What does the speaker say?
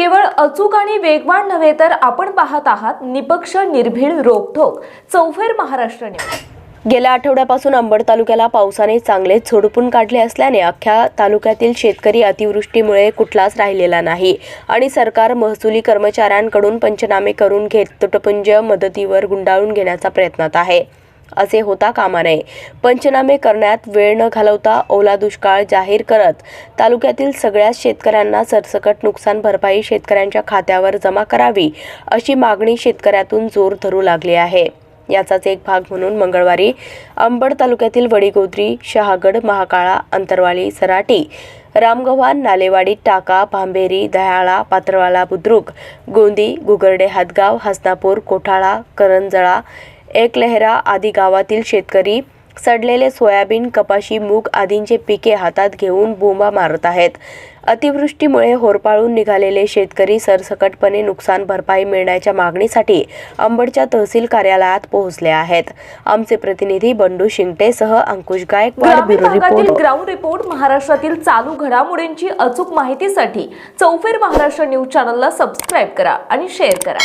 केवळ अचूक आणि वेगवान नव्हे तर आपण पाहत आहात निपक्ष निर्भीड रोखोक चौफेर महाराष्ट्र न्यूज. गेल्या आठवड्यापासून अंबड तालुक्याला पावसाने चांगले झोडपून काढले असल्याने अख्ख्या तालुक्यातील शेतकरी अतिवृष्टीमुळे कुठलाच राहिलेला नाही. आणि सरकार महसुली कर्मचाऱ्यांकडून पंचनामे करून घेत तुटपुंज मदतीवर गुंडाळून घेण्याचा प्रयत्नात आहे. असे होता कामा नये. पंचनामे करण्यात वेळ न घालवता ओला दुष्काळ जाहीर करत तालुक्यातील सगळ्याच शेतकऱ्यांना सरसकट नुकसान भरपाई शेतकऱ्यांच्या खात्यावर जमा करावी अशी मागणी शेतकऱ्यातून जोर धरू लागली आहे. याचाच एक भाग म्हणून मंगळवारी अंबड तालुक्यातील वडीगोद्री शहागड महाकाळा अंतरवाली सराटी रामगव्हाण नालेवाडी टाका भांबेरी दह्याळा पात्रवाला बुद्रुक गोंदी गुगर्डे हातगाव हसनापूर कोठाळा करंजळा एकलेहरा आदी गावातील शेतकरी सडलेले सोयाबीन कपाशी मूग आदींचे पिके हातात घेऊन बोंबा मारत आहेत. अतिवृष्टीमुळे होरपाळून निघालेले शेतकरी सरसकटपणे नुकसान भरपाई मिळण्याच्या मागणीसाठी अंबडच्या तहसील कार्यालयात पोहोचले आहेत. आमचे प्रतिनिधी Bandu शिंगटेसह Ankush Gaikwad bureau report. Ground report महाराष्ट्रातील चालू घडामोडींची अचूक माहितीसाठी चौफेर महाराष्ट्र न्यूज चॅनलला सबस्क्राईब करा आणि शेअर करा.